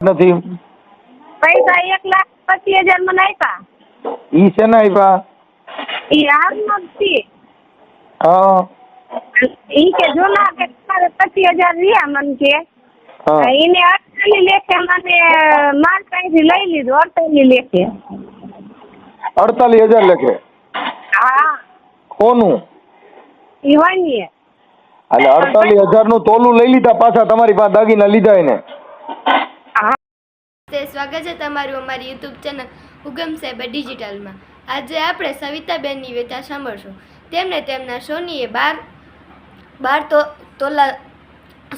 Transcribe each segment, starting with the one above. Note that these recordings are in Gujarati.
નથી? પૈસા એક લાખ પચીસ હજાર મને આપ્યા ઈ શેના આપ્યા ઈ હાલનો નથી હા. ઈ કે જૂના કે તારે પચીસ હજાર રહ્યા મને કે. એને અડતાલી લેખે મને માર પાસેથી લઈ લીધું અડતાલી લેખે. અડતાલીસ હજાર લેખે? હા. કોનું? ઈ વાણીએ એટલે અડતાલીસ હજારનું તોલું લઈ લીધા પાછા તમારી પાસે દાગીના લીધા એને. તે સ્વાગત છે તમારું અમારી યુટ્યુબ ચેનલ ઉગમ સાહેબ ડિજિટલમાં. આજે આપણે સવિતાબેનની વેચા સાંભળશું. તેમને તેમના સોનીએ બાર બાર તો તોલા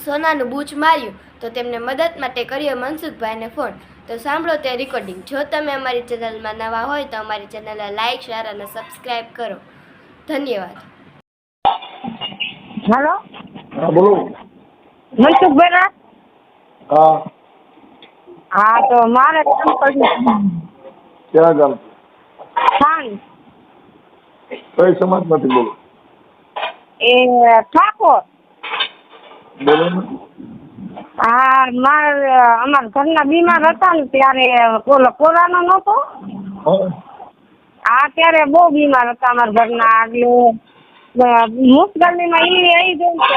સોનાનું બૂચ માર્યું. તો તેમને મદદ માટે કર્યો મનસુખભાઈને ફોન. તો સાંભળો તે રેકોર્ડિંગ જો તમે અમારી ચેનલમાં નવા હોય તો અમારી ચેનલને લાઇક શેર અને સબસ્ક્રાઇબ કરો. ધન્યવાદ. હેલો? બોલો. મનસુખભાઈ હા. હા તો મારે કામ કરવું ક્યાં ગામ? ખાન કઈ સમાજમાંથી બોલો? એ ઠાકોર. બોલો હા માર અમારા ઘરના બીમાર હતા ને ત્યારે ઓલો કોરોના નહોતો. હા. ત્યારે બહુ બીમાર હતા અમારા ઘરના એટલે મુશ્કેલીમાં એ આવી કે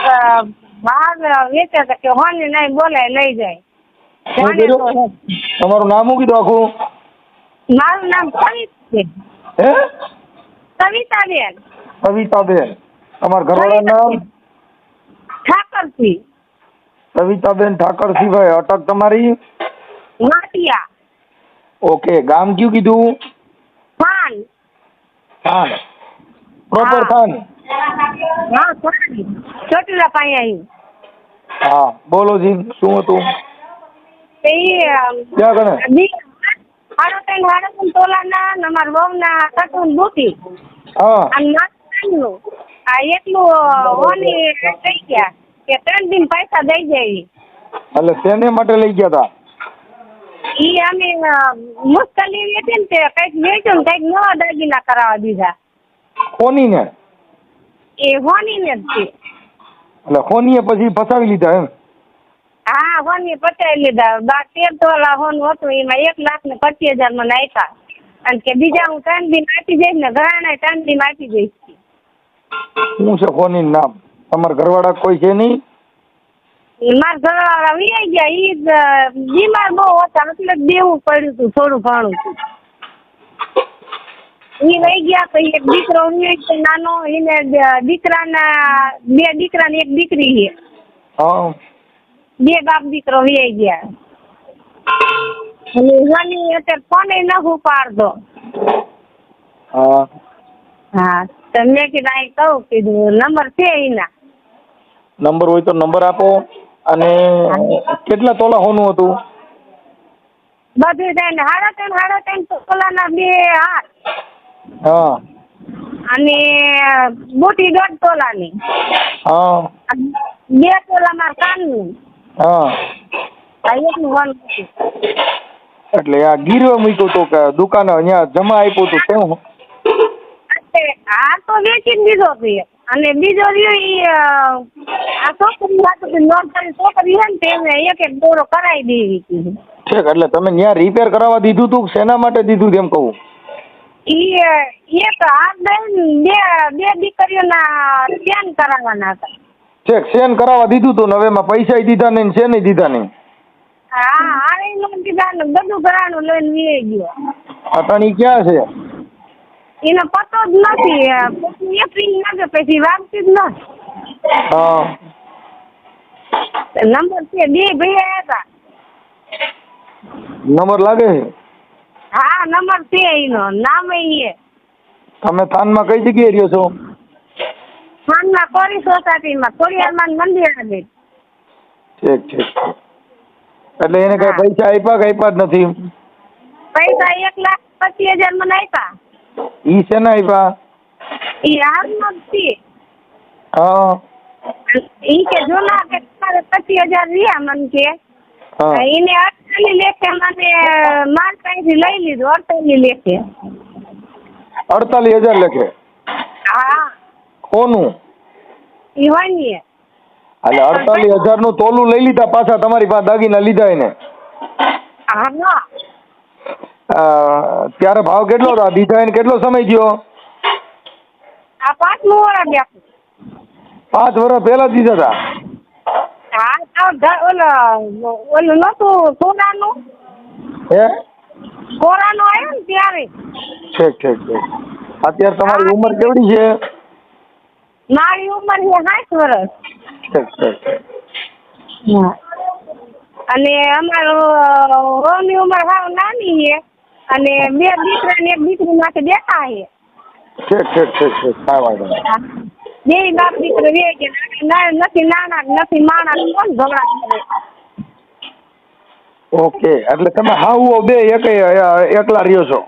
બહાર વેચે કે હોને નહીં બોલે લઈ જાય? તમારું નામ શું કીધું આખું? મારું નામ કવિતા હે? કવિતાબેન. કવિતાબેન. તમારા ઘરવાળા નામ? ઠાકરથી કવિતાબેન ઠાકરસિંહભાઈ અટક તમારી? માટિયા. ઓકે ગામ કયું કીધું? ખાન થાન. પ્રોપર. થાન? હા ચોટીલા પાસે આવી હા બોલો જી શું હતું? ક્યાં બી- સાડા ત્રણ સાડા ત્રણ તોલાના ને અમારા વહુના કટુન બુટી હા. અને નાનું આ એટલું ઓની થઈ ગયા કે ત્રણ દિન પૈસા દઈ જાય એટલે શેને માટે લઈ ગયા હતા ઈ અમે મુશ્કેલી હતી ને તે કંઈક વેચ્યું ને કંઈક નવા દાગીના કરાવવા દીધા. કોની ને એ હોનીને જ છે એટલે ખોનીએ પછી ફસાવી લીધા એમ? હા હોની પચાવી લીધા. બા તેર તોલા હોનું હતું એમાં એક લાખ ને પચીસ હજાર મને આપ્યા અને કે બીજા હું ત્રણ દિન આપી જઈશ ને ઘરાણા ત્રણ દિન આપી જઈશ શું છે ખોની નામ? તમારા ઘરવાળા કોઈ છે નહીં? મારા ઘરવાળા વી ગયા. ઈ બીમાર બહુ હતા. એટલે દેવું પડ્યું હતું થોડું ઘણું. ઈ વહી ગયા તો એક દીકરો નાનો. એને દીકરાના બે દીકરા ને એક દીકરી છે. હા. બે બાપ દીકરો વ્યાઈ ગયા. અને હની અત્યારે ફોને ન ઉપાડતો? હા. હા તમને કીધું અહીં કહું કીધું નંબર છે એના. નંબર હોય તો નંબર આપો. અને કેટલા તોલા હોનું હતું? બધું થઈને સાડા ત્રણ સાડા ત્રણ તોલાના બે હાથ. હા. અને બુટી દોઢ તોલાની. હા. બે તોલા મારા કાનનું. હા. હતું. એટલે આ ગીરવે મૂક્યું તો કે દુકાન અહીંયા જમા આપ્યું તું શું આ તો વેચી દીધો છે. અને બીજો રહ્યો ઈ આ છોકરી હતું નોર્મલ છોકરી છે ને તેને એક એક દોરો કરાવી દેવી કીધું ઠીક એટલે તમે ત્યાં રિપેર કરાવવા દીધું તું શેના માટે દીધું તેમ કહું? ઈ એક હાથ દઈને બે બે દીકરીઓના સ્કેન કરાવવાના હતા. ઠીક સેન કરાવવા દીધું તું હવે એમાં પૈસા દીધા નહીં છે નહીં દીધા નહીં. હા આરે નો દીધા ને બધું ઘરાનું લઈને વી ગયો. અટાણી ક્યાં છે? એનો પતો જ નથી એપ્રિલ લાગે પછી વાગતી જ નથી. હા. નંબર છે બે ભાઈ હતા. નંબર લાગે છે? હા નંબર છે એનો નામ એ. તમે થાનમાં કઈ જગ્યાએ રહ્યો છો? ખાનના કોરી સોસાયટીમાં ખોડિયારમાં મંદિર આગળ ઠીક ઠીક એટલે એને કઈ હા. પૈસા આપ્યા કે આપ્યા જ નથી પૈસા એક લાખ પચીસ હજાર મને આપ્યા ઈ શેના આપ્યા એ હાલનો જ છે હા ઈ કે જૂના કે તમારે પચીસ હજાર રહ્યા મને કે હા એને અડતાલી લેખે મને માર પાસેથી લઈ લીધું અડતાલી લેખે અડતાલીસ હજાર લેખે હા કોનું? ઈવાનીએ. એટલે અડતાલીસ હજારનું તોલું લઈ લીધા પાછા તમારી પાસે દાગીના લીધા એને? ત્યારે ભાવ કેટલો હતો? દીધા એને કેટલો સમય બેઠું પાંચ વર્ષ પહેલા દીધા હતા? અત્યારે તમારી ઉંમર કેવડી છે? મારી ઉંમર છે સાઠ વર્ષ. અને અમારો વહુની ઉંમર સાવ નાની છે. અને બે દીકરા ને એક દીકરી માટે બેઠા છે. ઠીક ઠીક ઠીક ઠીક. કાંઈ વાંધો નહીં. બે બાપ દીકરો બે કે ના- નથી નાના નથી માણા કોણ ઝઘડા કરે? ઓકે એટલે તમે હાવ બે એક એકલા રહ્યો છો?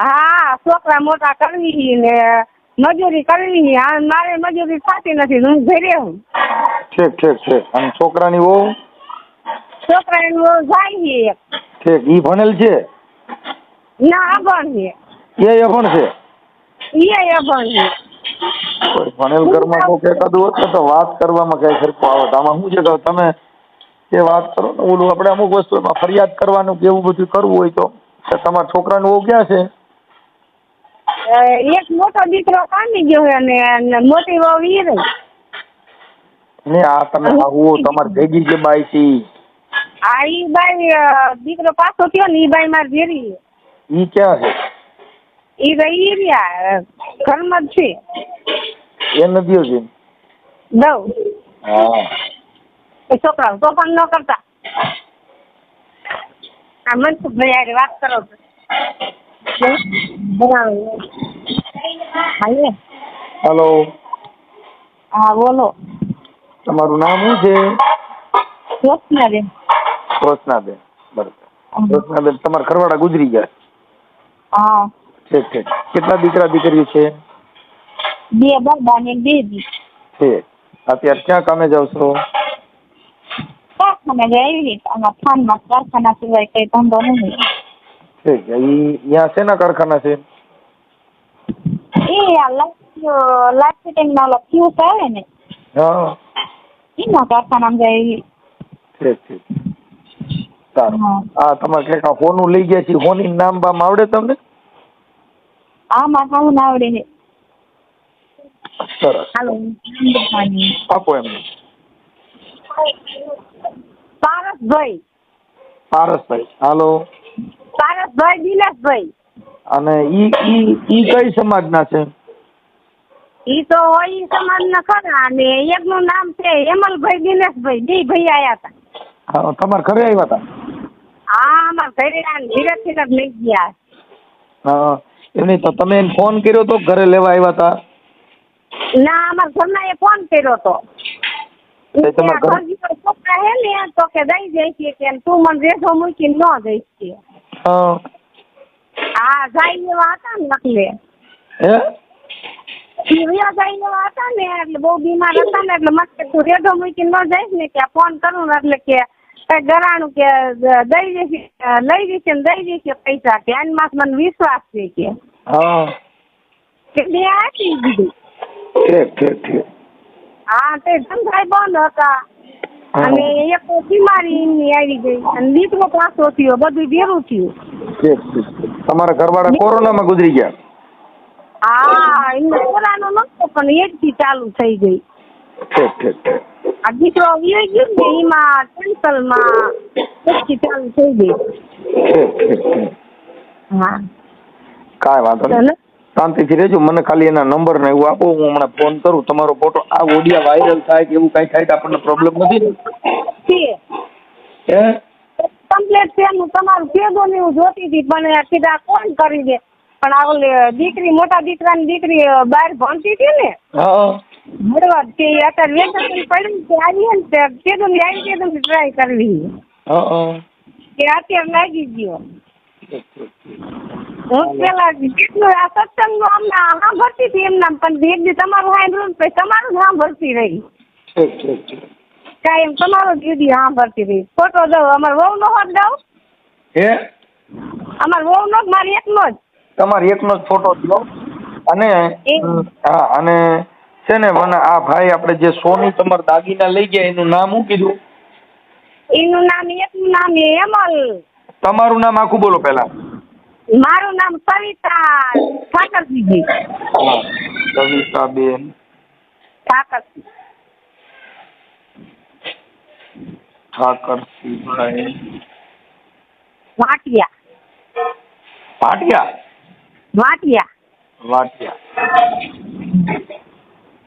હા છોકરા મોટા કરવી ને. મજૂરી કરવી હા મારે મજૂરી થતી નથી હું ઘરે હું. ઠીક ઠીક ઠીક. અને છોકરાની વહુ? છોકરા એનું જાય છે એક. ઠીક. ઈ ભણેલ છે? ના અભણ છે. એ અભણ છે? એ અભણ છે. કોઈ ભણેલ ઘરમાં કોઈ એકાદું હોત તો વાત કરવામાં કઈ સરખું આવે. તો આમાં શું છે કે તમે એ વાત કરો ને ઓલું આપણે અમુક વસ્તુ એમાં ફરિયાદ કરવાનું કે એવું બધું કરવું હોય તો તમારા છોકરાનું વહુ ક્યાં છે? એક મોટો દીકરો કામી ગયો છે અને મોટી વહુ ઈ રહી. ને આ તમે આવો તમારે ભેગી જે બાઈ છે આ ઈ બાઈ દીકરો પાછો થયો ને ઈ બાઈ માર ભેરી ઈ ક્યાં છે? ઈ રહી રહ્યા ઘરમાં જ છે. એ નદીઓ છે? દઉં હા. એ છોકરાઓ તોફાન ન કરતા. આ મનસુખ ભાઈ વાત કરો છો. બનાવો. હાલે. હલો હા બોલો તમારું નામ શું છે? રોશનાબેન। રોશનાબેન બરાબર. રોશનાબેન તમારા ખરવાડા ગુજરી ગયા? હા. ઠીક ઠીક. કેટલા દીકરા દીકરીઓ છે? બે બાબા ને એક બેબી ઠીક. અત્યારે ક્યાં કામે જાવ છો? કારખાના જાય એવી રીતે આમાં ફાનમાં કારખાના સિવાય કઈ ધંધો નહીં ઠીક ઈ ત્યાં શેના કારખાના છે? એ આ લાઈટ લાઈટ ફિટિંગ ના ઓલા ફ્યુઝ આવે ને હા. એના કારખાનામાં જાય ઠીક ઠીક. સારું. હા. તમારે આ હોનું લઈ ગયા છે હોની નામ બામ આવડે તમને? આમાં ખાવું ના આવડે છે. સરસ. હાલો. આપો એમને. પારસભાઈ. પારસભાઈ. હાલો. પારસભાઈ દિનેશભાઈ અને ઈ ઈ ઈ કઈ સમાજના છે? ઈ તો હોય સમાજ ના ખરા અને એકનું નામ છે હેમલભાઈ દિનેશભાઈ. બે ભાઈ આયા હતા. હા તમારા ઘરે આવ્યા હતા? હા અમાર ઘરે ધીરે ધીરે લઈ ગયા. હા એમની તો તમે એને ફોન કર્યો તો ઘરે લેવા આવ્યા હતા? ના અમાર ઘરના એ ફોન કર્યો તો. છોકરા હે ને તો કે દઈ છે કે તું મને રેસો મૂકીને ન જઈશ હા. જાય એવા હતા ને એટલે હે? જાય એવા હતા ને એટલે બહુ બીમાર હતા ને એટલે કે તું રેડો મૂકીને ન જઈશ ને કે ફોન કરું ને એટલે કે ગરાણું કે દઈ દેશે લઈ જશે ને દઈ દેશે પૈસા કે એન માસ મને વિશ્વાસ છે કે. હા. કે બે આપી દીધું. ઠીક ઠીક ઠીક. હા તે ધંધાય બંધ હતા. અને એક બીમારી એમની આવી ગઈ. અને દીકરો પાછો થયો બધું ભેરું થયું. તમારા ઘરવાળા કોરોનામાં ગુજરી ગયા? હા એમને કોરાનો નતો પણ એકથી ચાલુ થઈ ગઈ. આ દીકરો વિયો ગયો ને એમાં થી એકથી ચાલુ થઈ ગઈ. હા. કાંઈ વાંધો નહીં. શાંતિથી રહેજો મને ખાલી એના નંબર ને એવું આપો હું હમણાં ફોન કરું તમારો ફોટો આ ઓડિયા વાયરલ થાય કે એવું કઈ થાય આપણને પ્રોબ્લેમ નથી ને? હે? કમ્પ્લેટ છે એનું તમારું કેદો ને એવું જોતી હતી પણ સીધા કોણ કરી દે? પણ આ ઓલે દીકરી મોટા દીકરાની દીકરી બહાર ભણતી હતી ને? હા. મળવા તે અત્યારે વેકેશન પડ્યું કે આવીએ ને કેદો ને આવી કેદો ને ટ્રાય કરવી. હા હા. કે અત્યારે લાગી ગયો. હું પેલા કેટલું આ સત્સંગનું હમણાં સાંભળતી હતી એમના પણ એક દી તમારું સાંભળ્યું ને પછી તમારું સાંભળતી રહી. ઠીક ઠીક ઠીક. કાંઈ એમ તમારો વીડિયો સાંભળતી રહી. ફોટો દઉં અમાર વહુ નો હોત દઉં હે? અમાર વહુ નો મારી એકનો જ? તમારી એકનો જ ફોટો દો. અને હા અને છે ને મને આ ભાઈ આપણે જે સોની તમારા દાગીના લઈ ગયા એનું નામ શું કીધું? એનું નામ એકનું નામ હેમલ. તમારું નામ આખું બોલો પહેલા. મારું નામ સવિતા ઠાકરજીજી. સવિતા બેન ઠાકરજી. ઠાકરસિંહભાઈ વાટિયા. વાટિયા? વાટિયા. વાટિયા.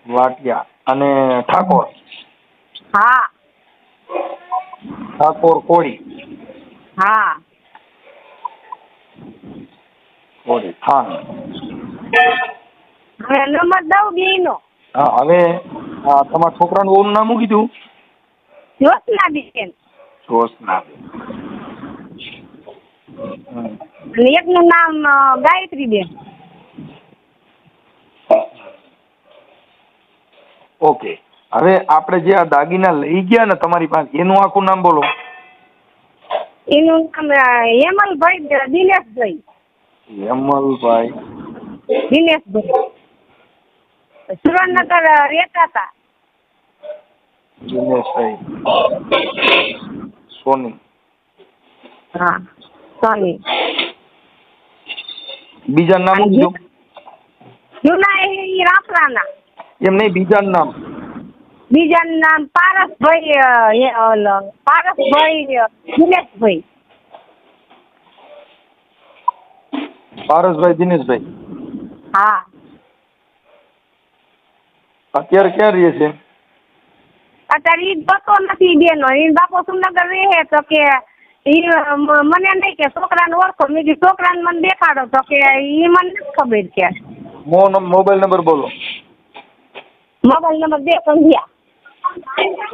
વાટિયા. અને ઠાકોર? હા. ઠાકોર કોળી. હા. કોળી થાન હવે નંબર દઉં બેનો હા હવે તમારા છોકરાનું ઓનું નામ શું કીધું? જોશના બેન જોશના અને એકનું નામ ગાયત્રી બેન ઓકે. હવે આપણે જે આ દાગીના લઈ ગયા ને તમારી પાસે એનું આખું નામ બોલો. એનું નામ હેમલભાઈ દિનેશભાઈ. હેમલભાઈ દિનેશભાઈ. સુરેન્દ્રનગર રહેતા હતા? દિનેશભાઈ. સોની. હા સોની. બીજા નામ જૂના એ રાપરાના એમ નહીં બીજા નામ. બીજાનું નામ પારસભાઈ પારસભાઈ દિનેશભાઈ. પારસભાઈ દિનેશભાઈ હા અત્યારે ક્યાં રહીએ છે અત્યારે ઈ પતો નથી બેનો ઈ બાપો સુરનગર રહે તો કે ઈ મને નહીં કે છોકરાને ઓળખો મેં કીધું છોકરાને મને દેખાડો તો કે ઈ મને નથી ખબર કે મો મોબાઈલ નંબર બોલો મોબાઈલ નંબર દે સંધ્યા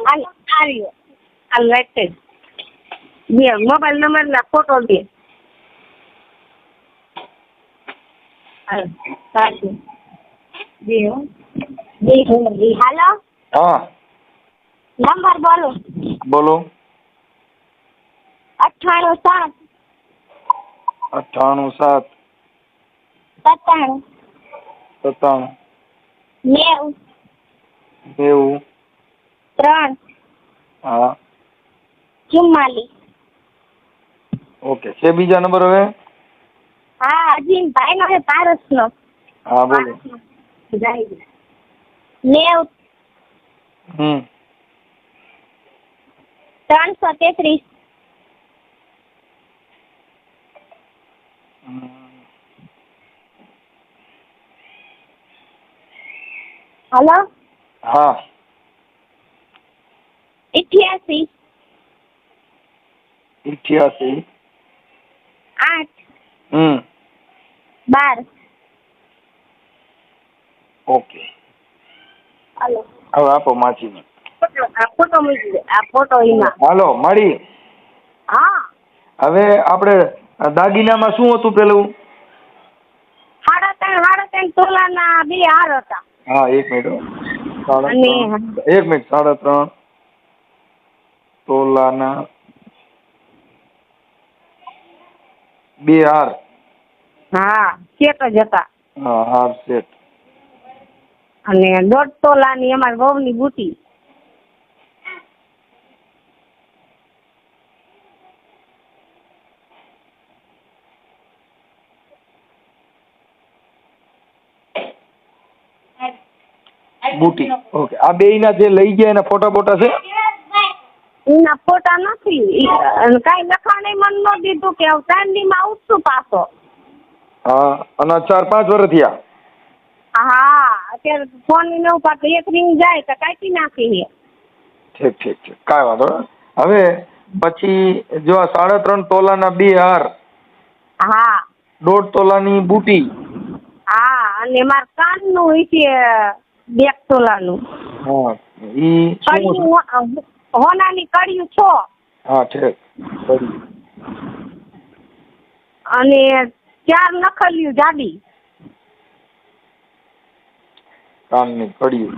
હાલ આ રહ્યો હાલ લેતે બે મોબાઈલ નંબર ના ફોટો દે હાલ સાચું બે હો. બે નંબર દે હાલો હા નંબર બોલો બોલો અઠ્ઠાણું સાત અઠ્ઠાણું સાત સત્તાણું સત્તાણું નેવું નેવું ત્રણ હા ચુમ્માલીસ ઓકે છે બીજા નંબર હવે હા અજીમ ભાઈ નો પારસ નો હા બોલો. નેવ. હમ. ત્રણસો તેત્રીસ. હલો? હા. ઇઠ્યાસી. ઇઠ્યાસી. આઠ. હમ. બાર. ઓકે હાલો. હવે આપો માછીને ફોટો મૂકી દે આ ફોટો એમાં. હાલો મળી. હા. હવે આપણે દાગીનામાં શું હતું પેલું? સાડા ત્રણ સાડા ત્રણ તોલાના બે હાર હતા. હા એક મિનિટ હો. સાડા એક મિનિટ સાડા ત્રણ. તોલાના બે હાર. હા સેટ જ હતા. હા હાર સેટ અને દોઢ તોલાની અમારી વહુની બુટી. બુટી. ઓકે. આ બેયના જે લઈ ગયા એના ફોટા બોટા છે? એના ફોટા નથી. કાંઈ લખાણે મન ન દીધું કે હું ચાંદીમાં આવું છું પાછો. હા અને ચાર પાંચ વર્ષ થયા. હા અત્યારે ફોન ન ઉપાડતો એક રિંગ જાય તો કાઢી નાખી ઠીક ઠીક ઠીક. કાંઈ વાંધો હવે પછી જો આ સાડા ત્રણ તોલાના બે હાર હા. દોઢ તોલાની બુટી. હા અને માર કાનનું છે બે તોલાનું. હા ઈ શું હોનાની કડિયું છો? હા છે. અને ચાર નખલિયું જાડી. કાનની કડિયું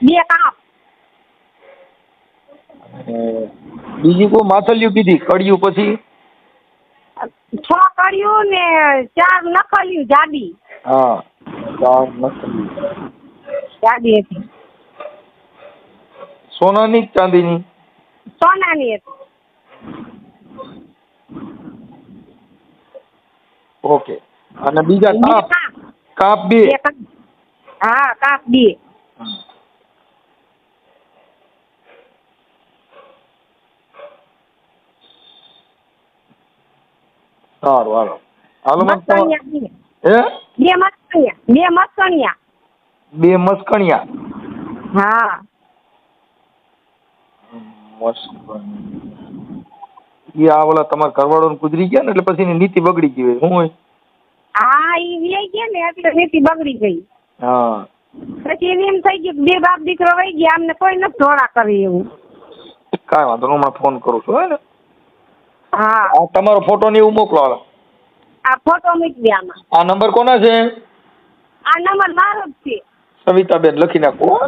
બે કાપ. બીજું કોઈ માથલિયું કીધી? કડિયું પછી? છ કડિયું ને ચાર નખલિયું જાડી. હા ચાર નકલી જાડી હતી સોનાની કે ચાંદીની સોનાની હતી ઓકે અને બીજા બે કાપ કાપ. કાપ બે બે કાપ. હા કાપ બે સારું હાલો હાલો મને તો- મસ્કણિયા બે હે બે મસ્કણિયા બે મસ્કણિયા. બે મસ્કણિયા. હા એ આ ઓલા તમારા ઘરવાળો ગુજરી ગયા ને એટલે પછી એની નીતિ બગડી ગઈ હોય. શું હોય? હા ઈ વ્યાઈ ગયા ને એટલે નીતિ બગડી ગઈ. હા. પછી એને એમ થઈ ગયું કે બે બાપ દીકરો વહી ગયા અમને કોઈ નથી ધોળા કરી એવું. કાંઈ વાંધો નહીં હમણાં ફોન કરું છું હે ને? હા. તમારો ફોટો ને એવું મોકલો હાલો. આ ફોટો મૂકી દે આમાં. આ નંબર કોના છે? આ નંબર મારો જ છે. સવિતાબેન લખી નાખો હો.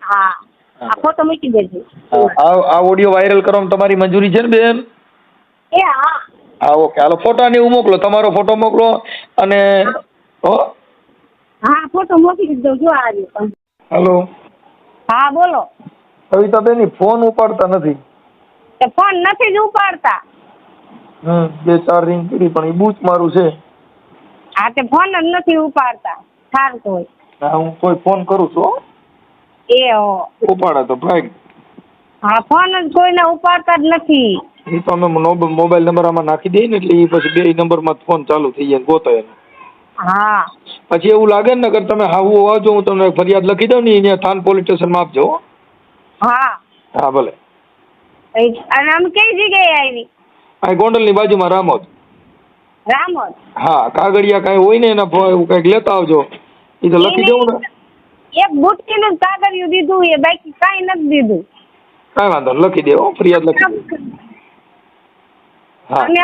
હા. આ ફોટો મૂકી દેજો. આ આ ઓડિયો વાયરલ કરવામાં તમારી મંજૂરી છે ને બેન? એ હા. હા ઓકે. હાલો ફોટા ને એવું મોકલો તમારો ફોટો મોકલો અને હો? હા ફોટો મોકલી દીધો જો આવ્યો હાલો. હા બોલો. સવિતાબેન ફોન ઉપાડતા નથી. ફોન નથી જ ઉપાડતા. હમ બે ચાર રિંગ કરી પણ એ બૂચ મારું છે. હા તે ફોન જ નથી ઉપાડતા. સારું હોય. હા હું કોઈ ફોન કરું છું એ ઉપાડે તો ભાઈ. હા ફોન જ કોઈને ઉપાડતા જ નથી. એ તો અમે મોબાઈલ નંબર આમાં નાખી દઈએ ને એટલે એ પછી બે નંબરમાં માં ફોન ચાલુ થઈ જાય ગોતાય હા. પછી એવું લાગે ને કે તમે હાવું આવજો હું તમને ફરિયાદ લખી દઉં ને અહીંયા થાન પોલીસ સ્ટેશનમાં આપજો હા. હા. ભલે. અને આમ કઈ જગ્યાએ આવી આ ગોંડલની બાજુમાં રામોદ. રામોદ? હા કાગળિયા કાંઈ હોય ને એના એવું કંઈક લેતા આવજો. એ તો લખી દેવું ને? એક બુટકીનું કાગળિયું દીધું એ બાકી કાંઈ નથી દીધું. કાંઈ વાંધો લખી દેવો ફરિયાદ લખી અને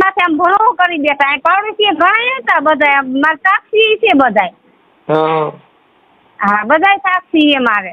માથે આમ ભણો કરી દેતા આ પાડોશી ઘણા હતા બધા મારા સાક્ષી છે બધાય. હા બધાય સાક્ષી એ મારે.